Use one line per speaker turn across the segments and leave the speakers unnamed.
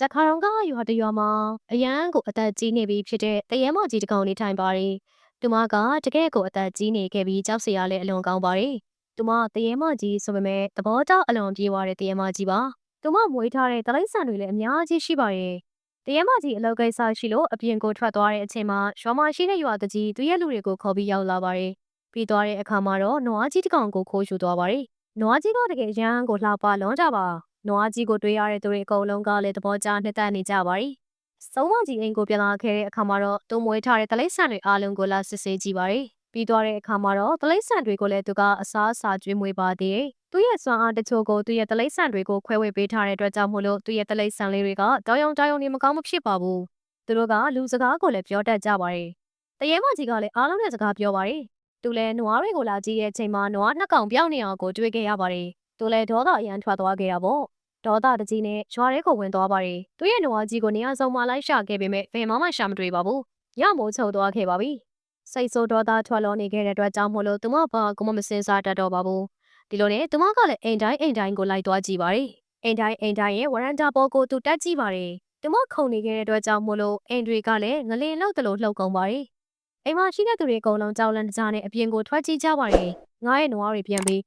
တခါတော့ကရွာတရွာမှာအရန်ကိုအသက်ကြီးနေပြီဖြစ်တဲ့တရဲမကြီးတစ်ကောင်နေထိုင်ပါတယ်။သူမကတကယ့်ကိုအသက်ကြီးနေခဲ့ပြီးကြောက်စရာလည်းအလွန်ကောင်းပါတယ်။သူမတရဲမကြီးဆိုပေမဲ့သဘောတောက်အလွန်ပြေးသွားတဲ့တရဲမကြီးပါ။သူမမွေးထားတဲ့တလိမ့်ဆန်တွေလည်းအများကြီးရှိပါရဲ့။တရဲမကြီးအလောက်ကိစ္စရှိလို့အပြင်ကိုထွက်သွားတဲ့အချိန်မှာရွာမရှိတဲ့ရွာတကြီးသူရဲ့လူတွေကိုခေါ်ပြီးရောက်လာပါတယ်။ပြီးသွားတဲ့အခါမှာတော့နွားကြီးတစ်ကောင်ကိုခိုးယူသွားပါတယ်။နွားကြီးကတကယ်ရန်ကိုလှပလွန်ကြပါ။ နွားကြီးကိုတွေ့ရတဲ့သူတွေအကုန်လုံးကလည်းသဘောကျနှစ်သက်နေကြပါရီ။စုံမကြီးအိမ်ကိုပြန်လာခဲ့တဲ့အခါမှာတော့သူမွေးထားတဲ့တလိမ့်ဆန်တွေအားလုံးကိုလာစစ်ဆေးကြည့်ပါရီ။ပြီးသွားတဲ့အခါမှာတော့တလိမ့်ဆန်တွေကိုလည်းသူကအစားအစာကျွေးမွေးပါသေးတယ်။သူရဲ့စွမ်းအားတချို့ကိုသူရဲ့တလိမ့်ဆန်တွေကိုခွဲဝေပေးထားတဲ့အတွက်ကြောင့်မို့လို့သူရဲ့တလိမ့်ဆန်လေးတွေကတောင်ယုံတောင်ယုံနေမကောင်းမဖြစ်ပါဘူး။သူတို့ကလူစကားကိုလည်းပြောတတ်ကြပါရီ။တရေမကြီးကလည်းအားလုံးနဲ့စကားပြောပါရီ။သူလည်းနွားတွေကိုလာကြည့်တဲ့အချိန်မှာနွားနှစ်ကောင်ပြောင်းနေအောင်ကိုတွေ့ခဲ့ရပါတယ်။ သူလည်းဒေါသအရန်ထွက်သွားခဲ့တာပေါ့။ဒေါသတကြီးနဲ့ရွာထဲကိုဝင်သွားပါတယ်။သူရဲ့နွားကြီးကိုနေရာစုံမှာလိုက်ရှာခဲ့ပေမဲ့ဘယ်မှမှရှာမတွေ့ပါဘူး။ရမိုးချုပ်သွားခဲ့ပါပြီ။စိတ်ဆိုးဒေါသထွက်လောနေခဲ့တဲ့အတွက်ကြောင့်မို့လို့သူမဘာကမှမစင်စားတတ်တော့ပါဘူး။ဒီလိုနဲ့သူမကလည်းအိမ်တိုင်းအိမ်တိုင်းကိုလိုက်သွားကြည့်ပါတယ်။အိမ်တိုင်းအိမ်တိုင်းရဲ့ဝရန်တာပေါ်ကိုသူတက်ကြည့်ပါတယ်။သူမခုန်နေခဲ့တဲ့အတွက်ကြောင့်မို့လို့အိမ်တွေကလည်းငလင်လောက်တလို့လှုပ်ကုန်ပါတယ်။အိမ်မှာရှိတဲ့သူတွေအကုန်လုံးကြောက်လန့်တကြားနဲ့အပြင်ကိုထွက်ကြည့်ကြပါတယ်။ငါရဲ့နွားတွေပြန်ပြီး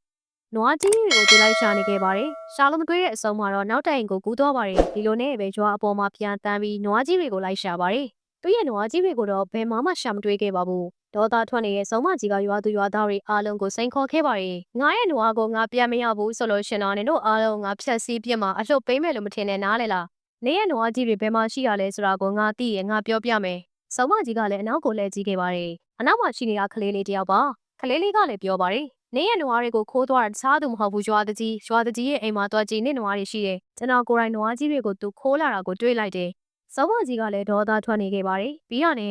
နွားကြီးတွေကိုသူလိုက်ရှာနေခဲ့ပါတယ်။ရှာလို့မတွေ့တဲ့အဆုံးမှာတော့နောက်တိုင်ကိုကူးသွားပါတယ်။ဒီလိုနဲ့ပဲရွာအပေါ်မှာပြန်တန်းပြီးနွားကြီးတွေကိုလိုက်ရှာပါတယ်။သူ့ရဲ့နွားကြီးတွေကိုတော့ဘယ်မှမှရှာမတွေ့ခဲ့ပါဘူး။ဒေါသထွက်နေတဲ့ဆုံးမကြီးကရွာသူရွာသားတွေအားလုံးကိုစိန်ခေါ်ခဲ့ပါတယ်။ငါရဲ့နွားကိုငါပြန်မရဘူးဆိုလို့ရှင်တော့နင်တို့အားလုံးငါဖြတ်စည်းပြစ်မှာအလှုပ်ပေးမယ်လို့မထင်နဲ့နားလေလား။နေရဲ့နွားကြီးတွေဘယ်မှာရှိရလဲဆိုတာကိုငါသိရငါပြောပြမယ်။ဆုံးမကြီးကလည်းအနောက်ကိုလှည့်ကြည့်ခဲ့ပါတယ်။အနောက်မှာရှိနေတာကလေးလေးတယောက်ပါ။ကလေးလေးကလည်းပြောပါတယ် နေရနွားတွေကိုခိုးသွားတာတခြားသူမဟုတ်ဘူးရွာတကြီးရွာတကြီးရဲ့အိမ်မှာတွားကြည့်နေနွားတွေရှိတယ်ကျွန်တော်ကိုယ်တိုင်နွားကြီးတွေကိုသူခိုးလာတာကိုတွေ့လိုက်တယ်စောမကြီးကလည်းဒေါသထွက်နေခဲ့ပါတယ်ပြီးတော့ね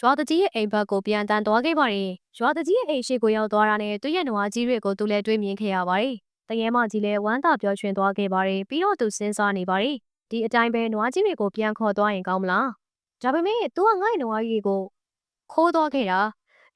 ရွာတကြီးရဲ့အိမ်ဘက်ကိုပြန်တန်းသွားခဲ့ပါတယ်ရွာတကြီးရဲ့အိမ်ရှိကိုရောက်သွားတာနဲ့သူ့ရဲ့နွားကြီးတွေကိုသူလည်းတွေ့မြင်ခဲ့ရပါတယ်တငယ်မကြီးလည်းဝမ်းသာပျော်ရွှင်သွားခဲ့ပါတယ်ပြီးတော့သူစဉ်းစားနေပါတယ်ဒီအတိုင်းပဲနွားကြီးတွေကိုပြန်ခေါ်သွားရင်ကောင်းမလားဒါပေမဲ့သူကငါ့ရဲ့နွားကြီးကိုခိုးသွားခဲ့တာ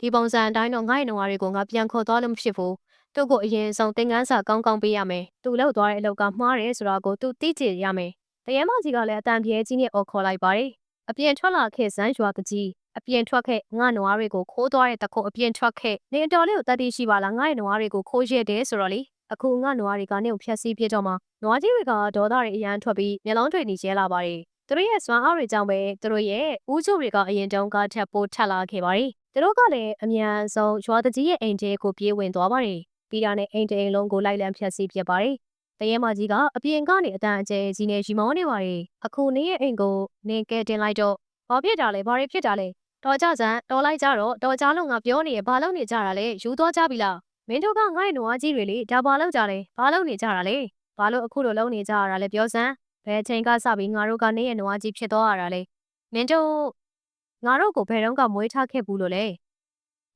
ဒီပုံစံအတိုင်းတော့ငါ့ရဲ့နွားတွေကိုငါပြန်ခေါ်သွားလို့မဖြစ်ဘူးသူ့ကိုအရင်ဆုံးသင်ခန်းစာကောင်းကောင်းပေးရမယ်သူလောက်သွားတဲ့အလောက်ကမှားတယ်ဆိုတာကိုသူသိကြရမယ်တရမ်းမကြီးကလည်းအတန်ပြဲကြီးနဲ့အော်ခေါ်လိုက်ပါတယ်အပြင်ထွက်လာခဲ့စမ်းရွာကကြီးအပြင်ထွက်ခဲ့ငါနွားတွေကိုခိုးသွားတဲ့တခုအပြင်ထွက်ခဲ့နေအတော်လေးကိုတတ်သိရှိပါလားငါ့ရဲ့နွားတွေကိုခိုးရက်တယ်ဆိုတော့လေအခုငါနွားတွေကနေကိုဖျက်ဆီးပြတော့မှနွားကြီးတွေကဒေါသတွေအရန်ထွက်ပြီးမျက်လုံးတွေနေကျဲလာပါတယ်သူတို့ရဲ့စွမ်းအားတွေကြောင့်ပဲသူတို့ရဲ့ဦးချိုတွေကအရင်တုန်းကထပ်ပိုးထက်လာခဲ့ပါတယ် သူတို့ကလည်းအမြန်ဆုံးရွာတကြီးရဲ့အိမ်ထဲကိုပြေးဝင်သွားပါတယ်ပြီးတာနဲ့အိမ်တအိမ်လုံးကိုလိုက်လံဖျက်ဆီးပြစ်ပါတယ်တရဲမကြီးကအပြင်ကနေအတန်အကျဲကြီးနဲ့ရီမောနေပါတယ်အခုနေရဲ့အိမ်ကိုနင်းကဲတင်လိုက်တော့ဘာဖြစ်တာလဲဘာတွေဖြစ်တာလဲတော်ကြစမ်းတော်လိုက်ကြတော့တော်ကြလုံးကပြောနေရဘာလုပ်နေကြတာလဲယူသွားကြပြီလားမင်းတို့ကငါ့ရဲ့နွားကြီးတွေလေဒါဘာလုပ်ကြလဲဘာလုပ်နေကြတာလဲဘာလို့အခုလိုလုပ်နေကြရတာလဲပြောစမ်းဘယ်ချိန်ကစပြီးငါတို့ကနေရဲ့နွားကြီးဖြစ်သွားရတာလဲမင်းတို့ ငါတို့ကိုဘယ်တော့ကမွေးထားခဲ့ဘူးလို့လဲ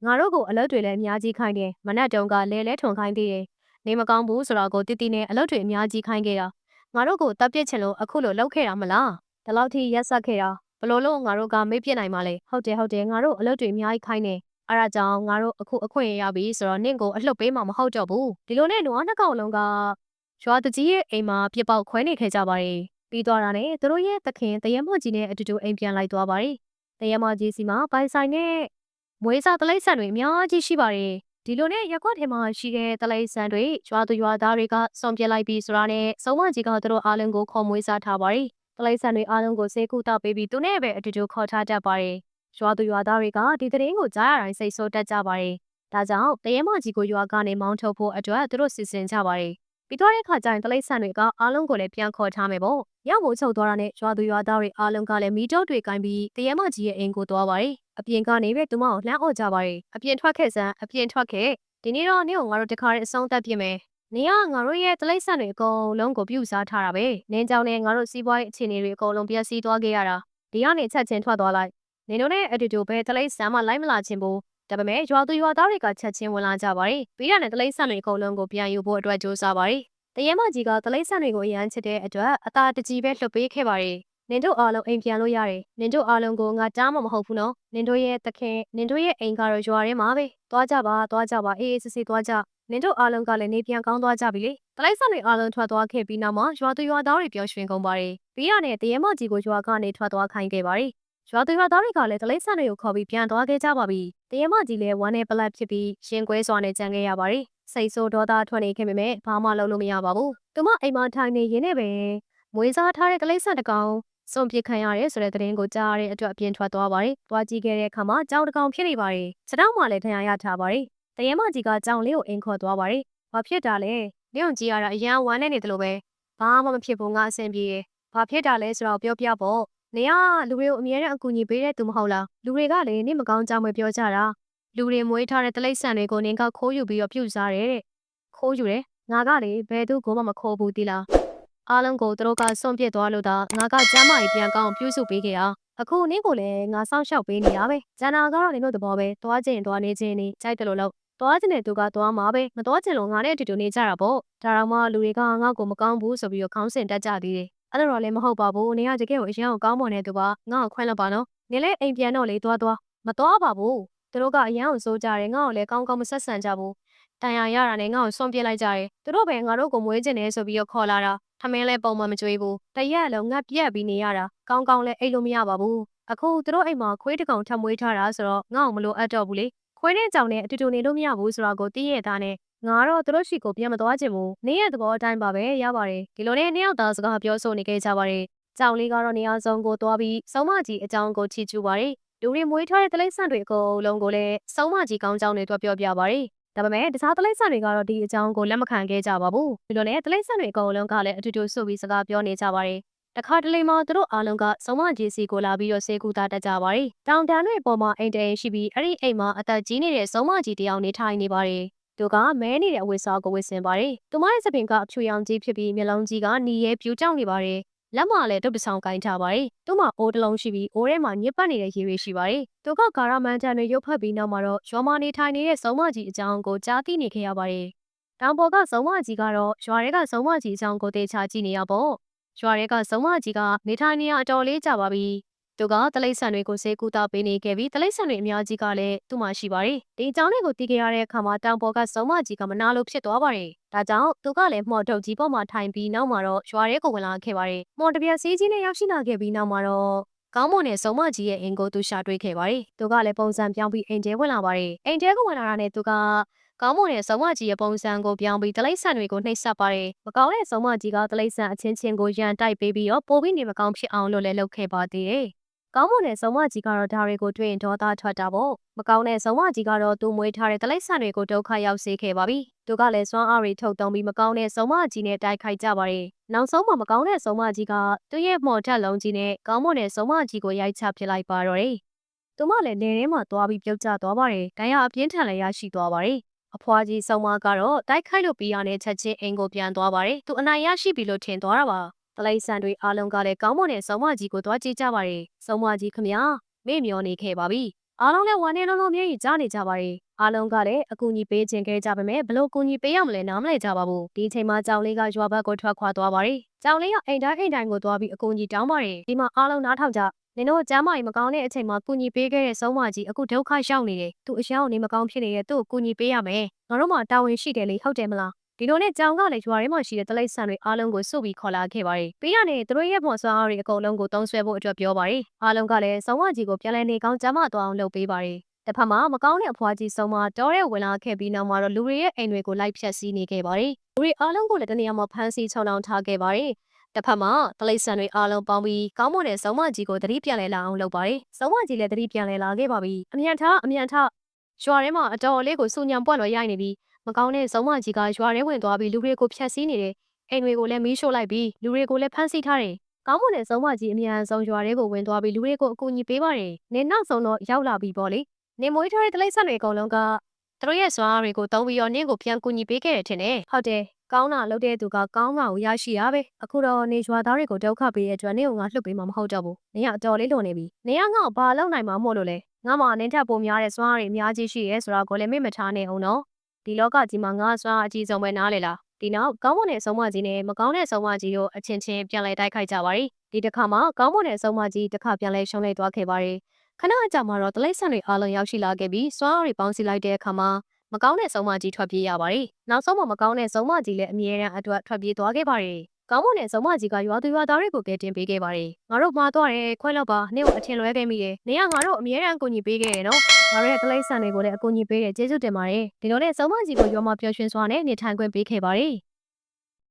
ငါတို့ကိုအလုပ်တွေလည်းအများကြီးခိုင်းတယ်မနက်တုန်းကလဲလဲထွန်ခိုင်းသေးတယ်နေမကောင်းဘူးဆိုတော့ကိုတီတီနဲ့အလုပ်တွေအများကြီးခိုင်းခဲ့တာငါတို့ကိုတပ်ပြစ်ချင်လို့အခုလိုလုပ်ခဲ့တာမလားဒီလောက်ထိရက်ဆက်ခဲ့တာဘလို့လို့ငါတို့ကမေ့ပြစ်နိုင်မှာလဲဟုတ်တယ်ဟုတ်တယ်ငါတို့အလုပ်တွေအများကြီးခိုင်းနေအဲ့ဒါကြောင့်ငါတို့အခုအခွင့်ရရပြီဆိုတော့နင့်ကိုအလှုပ်ပေးမှာမဟုတ်တော့ဘူးဒီလိုနဲ့နွားနှစ်ကောင်လုံးကရွာတကြီးရဲ့အိမ်မှာပြစ်ပေါက်ခွဲနေခဲ့ကြပါတယ်ပြီးသွားတာနဲ့သူတို့ရဲ့သခင်တရမကြီးနဲ့အတူတူအိမ်ပြန်လိုက်သွားပါတယ် တရမကြီးစီမှာပိုင်ဆိုင်နဲ့မွေးစားတလိမ့်ဆန်တွေအများကြီးရှိပါတယ်ဒီလိုနဲ့ရက်ကွက်ထဲမှာရှိတဲ့တလိမ့်ဆန်တွေရွာသူရွာသားတွေကစုံပြလိုက်ပြီးဆိုတာနဲ့စုံမကြီးကသူတို့အားလုံးကိုခေါ်မွေးစားထားပါတယ်တလိမ့်ဆန်တွေအားလုံးကိုစေကူတောက်ပေးပြီးသူနဲ့ပဲအတူတူခေါ်ထားတတ်ပါတယ်ရွာသူရွာသားတွေကဒီသတင်းကိုကြားရတိုင်းစိတ်ဆိုးတက်ကြပါတယ်ဒါကြောင့်တရဲမကြီးကိုရွာကနေမောင်းထုတ်ဖို့အတွက်သူတို့စီစဉ်ကြပါတယ် ပြီးတော့တဲ့ခါကျရင်တလိမ့်ဆန်တွေကအားလုံးကိုလည်းပြန်ခေါ်ထားမယ်ပေါ့။ရောက်မိုးချုပ်သွားတာနဲ့ရွာသူရွာသားတွေအားလုံးကလည်းမီတောတွေကင်ပြီးတရဲမကြီးရဲ့အိမ်ကိုသွားပါတယ်။အပြင်ကနေပဲသူမကိုလှမ်းអော်ကြပါတယ်။အပြင်ထွက်ခဲ့စမ်းအပြင်ထွက်ခဲ့ဒီနေ့တော့နေ့ကငါတို့တခါတည်းအဆုံးသတ်ပြင်မယ်။နေကငါတို့ရဲ့တလိမ့်ဆန်တွေအကုန်လုံးကိုပြုစားထားတာပဲ။နင်းကြောင်နဲ့ငါတို့စီးပွားရေးအခြေအနေတွေအကုန်လုံးပြည့်စည်သွားခဲ့ရတာ။ဒီကနေချက်ချင်းထွက်သွားလိုက်။နင်တို့နဲ့အတူတူပဲတလိမ့်ဆန်မှလိုက်မလာခြင်းဘူး ဒါပေမဲ့ရွာသူရွာသားတွေကချက်ချင်းဝင်လာကြပါတယ်။ပြီးရတဲ့တလိမ့်ဆန်တွေအကုန်လုံးကိုပြန်ယူဖို့အတွက်ကြိုးစားပါတယ်။တရဲမကြီးကတလိမ့်ဆန်တွေကိုအရန်ချစ်တဲ့အတွက်အသာတကြီးပဲလှုပ်ပေးခဲ့ပါတယ်နင်တို့အားလုံးအိမ်ပြန်လို့ရတယ်နင်တို့အားလုံးကိုငါတားမှမဟုတ်ဘူးနော်နင်တို့ရဲ့သခင်နင်တို့ရဲ့အိမ်ကတော့ရွာထဲမှာပဲသွားကြပါသွားကြပါအေးအေးဆေးဆေးသွားကြနင်တို့အားလုံးကလည်းနေပြန်ကောင်းသွားကြပြီလေတလိုက်ဆန်တွေအားလုံးထွက်သွားခဲ့ပြီးနောက်မှာရွာသူရွာသားတွေပျော်ရွှင်ကုန်ပါတယ်ပြီးရတဲ့တရေမကြီးကိုရွာကနေထွက်သွားခိုင်းခဲ့ပါတယ် ရွာသူရွာသားတွေကလည်းတလိုက်ဆန်တွေကိုခေါ်ပြီးပြန်သွားခဲ့ကြပါပြီတရေမကြီးလည်းဝမ်းနဲ့ပလက်ဖြစ်ပြီးရှင်ကွဲစွာနဲ့ကြံခဲ့ရပါတယ်စိတ်ဆိုးဒေါသထွက်နေခဲ့ပေမဲ့ဘာမှလုပ်လို့မရပါဘူးသူမအိမ်မှာထိုင်နေရင်းနဲ့ပဲမွေးစားထားတဲ့တလိုက်ဆန်တစ်ကောင်စွန့်ပစ်ခံရတယ်ဆိုတဲ့သတင်းကိုကြားရတဲ့အတွက်အပြင်ထွက်သွားပါတယ်။သွားကြည့်ခဲ့တဲ့အခါမှာကြောင်တစ်ကောင်ဖြစ်နေပါတယ်။စတောင်းမှလည်းထင်ရရထားပါတယ်။တရေမကြီးကကြောင်လေးကိုအင်ခေါ်သွားပါတယ်။ဘာဖြစ်တာလဲ။ညုံကြည့်ရတာအရန်ဝမ်းနေနေတယ်လို့ပဲ။ဘာမှမဖြစ်ဘူးငါအဆင်ပြေရဲ့။ဘာဖြစ်တာလဲဆိုတော့ပြောပြပေါ့။ နေရလူတွေကိုအမြဲတမ်းအကူအညီပေးတဲ့သူမဟုတ်လား။လူတွေကလည်းနေမကောင်းကြောင်ပဲပြောကြတာ။လူတွေမွေးထားတဲ့တလိပ်ဆန်တွေကိုနင်ကခိုးယူပြီးတော့ပြုတ်စားတယ်တဲ့။ခိုးယူတယ်။ငါကလေဘယ်သူ့ကိုမှမခိုးဘူးတိလား။အားလုံးကိုသူတို့ကစွန့်ပစ်သွားလို့သာငါကကျမ်းမာရေးပြန်ကောင်းပြုစုပေးခဲ့တာအခုနင့်ကိုလည်းငါစောင့်ရှောက်ပေးနေတာပဲကျန်တာကတော့နင်တို့သဘောပဲသွားခြင်းသွားနေခြင်းနေကြိုက်တယ်လို့လို့သွားခြင်းတဲ့သူကသွားမှာပဲမသွားခြင်းလို့ငါနဲ့အတူတူနေကြတာပေါ့ဒါတော့မှလူတွေကငါ့ကိုမကောင်းဘူးဆိုပြီးတော့ခေါင်းစဉ်တက်ကြသေးတယ် အဲ့တော့လည်းမဟုတ်ပါဘူးနင်ကတကယ်ကိုအရင်ကကောင်းမွန်တဲ့သူပါငါ့ကိုခွင့်လို့ပါနော်နင်လည်းအိမ်ပြန်တော့လေသွားသွားမသွားပါဘူးသူတို့ကအရန်ကိုစိုးကြတယ်ငါ့ကိုလည်းကောင်းကောင်းမဆက်ဆံကြဘူးတန်ရာရတာနဲ့ငါ့ကိုစွန့်ပစ်လိုက်ကြတယ်သူတို့ပဲငါတို့ကိုမွေးကျင်တယ်ဆိုပြီးတော့ခေါ်လာတာထမင်းလည်းပုံမှန်မကြွေးဘူးတရက်လုံးငတ်ပြက်ပြီးနေရတာကောင်းကောင်းလည်းအိတ်လို့မရပါဘူးအခုသူတို့အိမ်မှာခွေးတကောင်ထပ်မွေးထားတာဆိုတော့ငါ့ကိုမလို့အပ်တော့ဘူးလေခွေးနဲ့ကြောင်နဲ့အတူတူနေလို့မရဘူးဆိုတော့ကိုတည့်ရသားနဲ့ ငါတော့သူတို့ရှိကိုပြန်မသွားချင်ဘူးနေရသဘောအတိုင်းပါပဲရပါတယ်ဒီလိုနဲ့နှစ်ယောက်သားစကားပြောဆိုနေခဲ့ကြပါတယ်ကြောင်လေးကတော့နေရာဆုံးကိုသွားပြီးစုံမကြီးအကြောင်းကိုချီကျူပါတယ်လူတွေမွေးထားတဲ့တလိမ့်ဆန်တွေအကုန်လုံးကိုလည်းစုံမကြီးကောင်းကြောင်းတွေတွက်ပြောပြပါတယ်ဒါပေမဲ့တခြားတလိမ့်ဆန်တွေကတော့ဒီအကြောင်းကိုလက်မခံခဲ့ကြပါဘူးဒီလိုနဲ့တလိမ့်ဆန်တွေအကုန်လုံးကလည်းအတူတူဆုပ်ပြီးစကားပြောနေကြပါတယ်တခါတလေမှသူတို့အားလုံးကစုံမကြီးစီကိုလာပြီးတော့ဆေးကူတာတက်ကြပါတယ်။တောင်တန်းတွေပေါ်မှာအိမ်တအိမ်ရှိပြီးအဲ့ဒီအိမ်မှာအသက်ကြီးနေတဲ့စုံမကြီးတယောက်နေထိုင်နေပါတယ်။ သူကမဲနေတဲ့အဝတ်စားကိုဝတ်ဆင်ပါတယ်။သူမရဲ့စပင်ကအဖြူရောင်ကြီးဖြစ်ပြီးမျက်လုံးကြီးကနီရဲပြူကြောက်နေပါတယ်။လက်မလည်းတုပ်တဆောင်ကင်ထားပါတယ်။သူ့မှာအိုးတစ်လုံးရှိပြီးအိုးထဲမှာညစ်ပတ်နေတဲ့ရေတွေရှိပါတယ်။သူကကာရမန်တန်တွေရုပ်ဖက်ပြီးနောက်မှာတော့ရွာမနေထိုင်နေတဲ့စုံမကြီးအကြောင်းကိုကြားသိနေခဲ့ရပါတယ်။တောင်ပေါ်ကစုံမကြီးကတော့ရွာထဲကစုံမကြီးအကြောင်းကိုတေချာကြည့်နေရပေါ့။ရွာထဲကစုံမကြီးက နေထိုင်နေရအတော်လေးကြာပါပြီ။ သူကတလိမ့်ဆန်တွေကိုစေကူတာပေးနေခဲ့ပြီးတလိမ့်ဆန်တွေအများကြီးကလည်းသူ့မှာရှိပါတယ်။ဒီအကြောင်းတွေကိုသိခဲ့ရတဲ့အခါမှာတောင်ပေါ်ကစုံမကြီးကမနာလို့ဖြစ်သွားပါတယ်။ဒါကြောင့်သူကလည်းမော်တုတ်ကြီးပေါ်မှာထိုင်ပြီးနောက်မှာတော့ရွာထဲကိုဝင်လာခဲ့ပါတယ်။မော်တပြက်စေးကြီးနဲ့ရောက်ရှိလာခဲ့ပြီးနောက်မှာတော့ကောင်းမွန်တဲ့စုံမကြီးရဲ့အင်ကိုသူရှာတွေ့ခဲ့ပါတယ်။သူကလည်းပုံစံပြောင်းပြီးအိမ်ထဲဝင်လာပါတယ်။အိမ်ထဲကိုဝင်လာတာနဲ့သူကကောင်းမွန်တဲ့စုံမကြီးရဲ့ပုံစံကိုပြောင်းပြီးတလိပ်ဆန်တွေကိုနှိပ်စက်ပါတယ်။မကောင်းတဲ့စုံမကြီးကတလိပ်ဆန်အချင်းချင်းကိုရန်တိုက်ပေးပြီးတော့ပိုပြီးနေမကောင်းဖြစ်အောင်လို့လည်းလုပ်ခဲ့ပါသေးတယ်။ ကောင်းမွန်တဲ့စုံမကြီးကတော့ဒါတွေကိုတွေ့ရင်ဒေါသထွက်တာပေါ့မကောင်းတဲ့စုံမကြီးကတော့သူ့မွေးထားတဲ့တလိษံတွေကိုဒုက္ခရောက်စေခဲ့ပါပြီသူကလည်းစွမ်းအားတွေထုတ်သုံးပြီးမကောင်းတဲ့စုံမကြီးနဲ့တိုက်ခိုက်ကြပါတယ်နောက်ဆုံးမှာမကောင်းတဲ့စုံမကြီးကသူ့ရဲ့မော်တက်လုံးကြီးနဲ့ကောင်းမွန်တဲ့စုံမကြီးကိုရိုက်ချပစ်လိုက်ပါတော့တယ်သူမလည်းနေထဲမှာသွားပြီးပြုတ်ကျသွားပါတယ်ဒဏ်ရာအပြင်းထန်လည်းရရှိသွားပါတယ်အဖွားကြီးစုံမကတော့တိုက်ခိုက်လို့ပြီးရတဲ့ချက်ချင်းအိမ်ကိုပြန်သွားပါတယ်သူအနိုင်ရရှိပြီလို့ထင်သွားတာပါ တလိဆန်တွေအားလုံးကလည်းကောင်းမွန်တဲ့စုံမကြီးကိုသွားကြည့်ကြပါတယ်။စုံမကြီးခမညာမေ့မျောနေခဲ့ပါပြီ။အားလုံးလည်းဝမ်းနေလုံးလုံးမျက်ရည်ကျနေကြပါတယ်။အားလုံးကလည်းအကူအညီပေးခြင်းခဲ့ကြပါမယ်ဘလို့ကူညီပေးရမလဲနားမလည်ကြပါဘူး။ဒီအချိန်မှာကြောင်လေးကရွာဘက်ကိုထွက်ခွာသွားပါတယ်။ကြောင်လေးကအိမ်တိုင်းအိမ်တိုင်းကိုသွားပြီးအကူအညီတောင်းပါတယ်။ဒီမှာအားလုံးနားထောင်ကြ။နင်တို့ကျမ်းမာရေးမကောင်းတဲ့အချိန်မှာကူညီပေးခဲ့တဲ့စုံမကြီးအခုဒုက္ခရောက်နေတယ်။သူအရှောင်းနေမကောင်းဖြစ်နေတဲ့သူ့ကိုကူညီပေးရမယ်။ငါတို့မှတာဝန်ရှိတယ်လေဟုတ်တယ်မလား။ ဒီလိုနဲ့ကြောင်ကလည်းရွာထဲမှာရှိတဲ့တလိษံတွေအားလုံးကိုစုပြီးခေါ်လာခဲ့ပါတယ်။ပြီးရတဲ့သူတို့ရဲ့ပေါ်စွာအားတွေအကုန်လုံးကိုတုံးဆွဲဖို့အတွက်ပြောပါတယ်။အားလုံးကလည်းစုံမကြီးကိုပြန်လည်နေကောင်းကြမ်းမသွားအောင်လုပ်ပေးပါတယ်။တစ်ဖက်မှာမကောင်းတဲ့အဖွားကြီးစုံမတော်တဲ့ဝင်လာခဲ့ပြီးနောက်မှာတော့လူတွေရဲ့အိမ်တွေကိုလိုက်ဖြတ်စီးနေခဲ့ပါတယ်။လူတွေအားလုံးကိုလည်းတနေရာမှာဖမ်းဆီးချုံနှောင်ထားခဲ့ပါတယ်။တစ်ဖက်မှာတလိษံတွေအားလုံးပေါင်းပြီးကောင်းမွန်တဲ့စုံမကြီးကိုတတိပြန်လဲလာအောင်လုပ်ပါတယ်။စုံမကြီးလည်းတတိပြန်လဲလာခဲ့ပါပြီ။အမြန်ထားအမြန်ထားရွာထဲမှာအတော်လေးကိုစူညံပွက်လွယ်ရိုက်နေပြီး မကောင်းတဲ့စုံမကြီးကရွာထဲဝင်သွားပြီးလူတွေကိုဖျက်ဆီးနေတယ်။အိမ်တွေကိုလည်းမီးရှို့လိုက်ပြီးလူတွေကိုလည်းဖမ်းဆီးထားတယ်။ကောင်းမွန်တဲ့စုံမကြီးအမြန်ဆုံးရွာတွေကိုဝင်သွားပြီးလူတွေကိုအကူအညီပေးပါတယ်။နင်နောက်ဆုံးတော့ရောက်လာပြီပေါ့လေ။နင်မွေးထားတဲ့တလိษံတွေအကုန်လုံးကသူတို့ရဲ့စွမ်းအားတွေကိုတုံးပြီးတော့နင့်ကိုပြန်ကူညီပေးခဲ့တယ်ထင်တယ်။ဟုတ်တယ်။ကောင်းတာလုပ်တဲ့သူကကောင်းတာကိုရရှိရပဲအခုတော့နေရွာသားတွေကိုဒုက္ခပေးတဲ့အတွက်နေကငါလှုပ်ပေးမှာမဟုတ်တော့ဘူးနေကအတော်လေးလွန်နေပြီနေကငါ့ကိုဘာလုပ်နိုင်မှာမို့လို့လဲငါမှနင်းထပ်ပုံများတဲ့စွမ်းအားတွေအများကြီးရှိရဲဆိုတာကိုလည်းမေ့မထားနဲ့အောင်နော် ဒီလောကကြီးမှာငါစွမ်းအကြီးဆုံးပဲနားလေလားဒီနောက်ကောင်းမွန်တဲ့ဆုံးမကြီးနဲ့မကောင်းတဲ့ဆုံးမကြီးတို့အချင်းချင်းပြန်လဲတိုက်ခိုက်ကြပါရီဒီတစ်ခါမှာကောင်းမွန်တဲ့ဆုံးမကြီးတစ်ခါပြန်လဲရှုံးလိုက်သွားခဲ့ပါရီခဏအကြာမှာတော့တလိษံတွေအားလုံးရောက်ရှိလာခဲ့ပြီးစွမ်းအားတွေပေါင်းစည်းလိုက်တဲ့အခါမှာမကောင်းတဲ့ဆုံးမကြီးထွက်ပြေးရပါတယ်။နောက်ဆုံးမှာမကောင်းတဲ့ဆုံးမကြီးလည်းအမြဲတမ်းအတွက်ထွက်ပြေးသွားခဲ့ပါတယ်။ ကောင်းမွန်တဲ့ဆုံးမကြီးကရွာသူရွာသားတွေကိုကယ်တင်ပေးခဲ့ပါတယ်။ငါတို့မှားသွားတယ်ခွဲလောက်ပါနေ့ကိုအထင်လွဲခဲ့မိတယ်။နေကငါတို့အမြဲတမ်းအကူအညီပေးခဲ့ရနော်။ငါတို့ရဲ့တလိမ့်ဆန်တွေကိုလည်းအကူအညီပေးတယ်ကျေးဇူးတင်ပါတယ်။ဒီလိုနဲ့ဆုံးမကြီးကိုရွာမှာပျော်ရွှင်စွာနဲ့နေထိုင်ခွင့်ပေးခဲ့ပါတယ်။